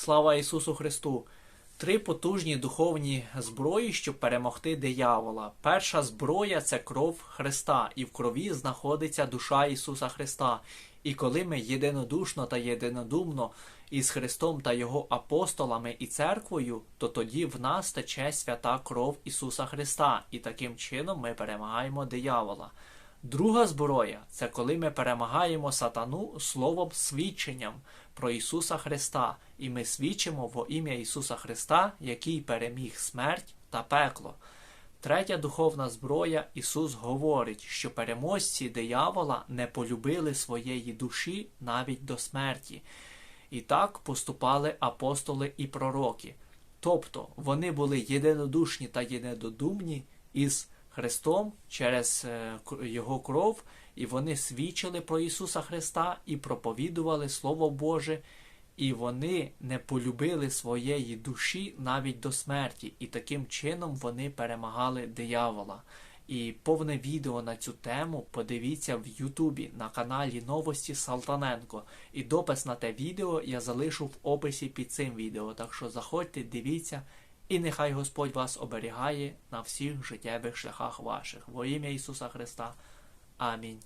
Слава Ісусу Христу! Три потужні духовні зброї, щоб перемогти диявола. Перша зброя це кров Христа, і в крові знаходиться душа Ісуса Христа. І коли ми єдинодушно та єдинодумно із Христом та Його апостолами і церквою, то тоді в нас тече свята кров Ісуса Христа, і таким чином ми перемагаємо диявола. Друга зброя це коли ми перемагаємо сатану словом свідченням про Ісуса Христа, і ми свідчимо во ім'я Ісуса Христа, який переміг смерть та пекло. Третя духовна зброя Ісус говорить, що переможці диявола не полюбили своєї душі навіть до смерті. І так поступали апостоли і пророки. Тобто вони були єдинодушні та єдинодумні із Христом через е, Його кров, і вони свідчили про Ісуса Христа і проповідували Слово Боже, і вони не полюбили своєї душі навіть до смерті, і таким чином вони перемагали диявола. І повне відео на цю тему подивіться в Ютубі на каналі Новості Салтаненко. І допис на те відео я залишу в описі під цим відео. Так що заходьте, дивіться, і нехай Господь вас оберігає на всіх життєвих шляхах ваших. Во ім'я Ісуса Христа. Амінь.